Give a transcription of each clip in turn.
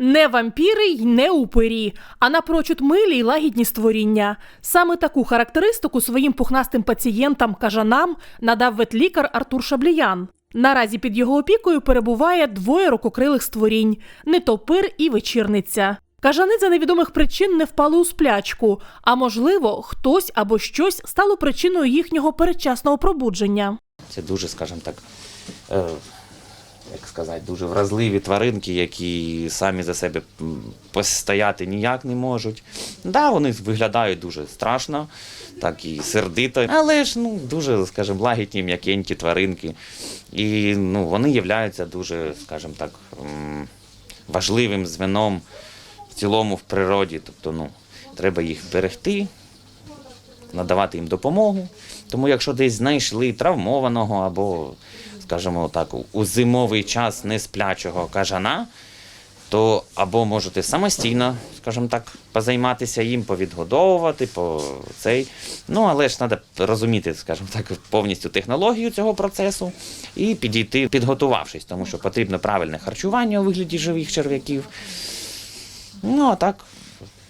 Не вампіри й не упирі, а напрочуд милі й лагідні створіння. Саме таку характеристику своїм пухнастим пацієнтам кажанам надав ветлікар Артур Шабліян. Наразі під його опікою перебуває двоє рукокрилих створінь нетопир і вечірниця. Кажани за невідомих причин не впали у сплячку, а можливо, хтось або щось стало причиною їхнього передчасного пробудження. Це дуже, скажімо так, е, як сказати, дуже вразливі тваринки, які самі за себе постояти ніяк не можуть. Да, вони виглядають дуже страшно, так і сердито, але ж ну, дуже, скажімо, лагідні, м'якенькі тваринки. І ну, вони являються дуже, скажімо так, важливим звеном в цілому в природі. Тобто, ну, треба їх берегти, надавати їм допомогу. Тому якщо десь знайшли травмованого або, скажімо так, у зимовий час несплячого кажана, то або можете самостійно, скажімо так, позайматися їм, повідгодовувати, по цей. Ну, але ж треба розуміти, скажімо так, повністю технологію цього процесу і підійти, підготувавшись, тому що потрібно правильне харчування у вигляді живих черв'яків. Ну, а так,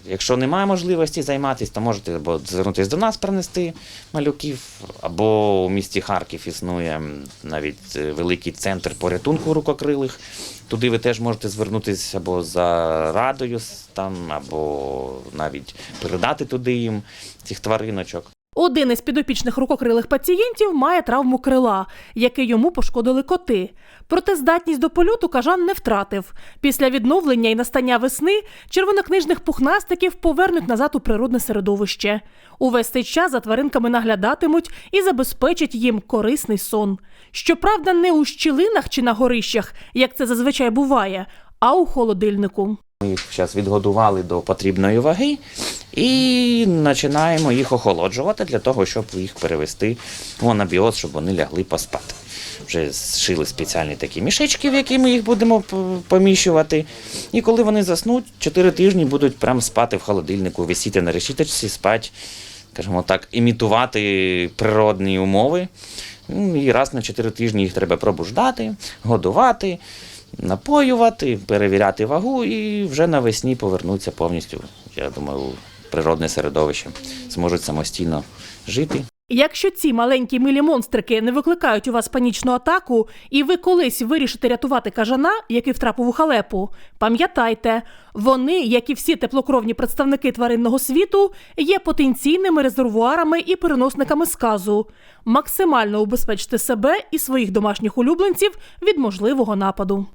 якщо немає можливості займатися, то можете або звернутися до нас, принести малюків, або у місті Харків існує навіть е, великий центр порятунку рукокрилих. Туди ви теж можете звернутися або за радою там, або навіть передати туди їм цих твариночок. Один із підопічних рукокрилих пацієнтів має травму крила, яке йому пошкодили коти. Проте здатність до польоту кажан не втратив. Після відновлення і настання весни червонокнижних пухнастиків повернуть назад у природне середовище. Увесь цей час за тваринками наглядатимуть і забезпечать їм корисний сон. Щоправда, не у щілинах чи на горищах, як це зазвичай буває, а у холодильнику. Ми їх зараз відгодували до потрібної ваги і починаємо їх охолоджувати для того, щоб їх перевести в анабіоз, щоб вони лягли поспати. Вже зшили спеціальні такі мішечки, в які ми їх будемо поміщувати. І коли вони заснуть, 4 тижні будуть прямо спати в холодильнику, висіти на решіточці, спати, скажімо так, імітувати природні умови. Ну, І раз на 4 тижні їх треба пробуждати, годувати напоювати, перевіряти вагу і вже навесні повернуться повністю, я думаю, природне середовище, зможуть самостійно жити. Якщо ці маленькі милі монстрики не викликають у вас панічну атаку, і ви колись вирішите рятувати кажана, який втрапив у халепу, пам'ятайте, вони, як і всі теплокровні представники тваринного світу, є потенційними резервуарами і переносниками сказу. Максимально убезпечте себе і своїх домашніх улюбленців від можливого нападу.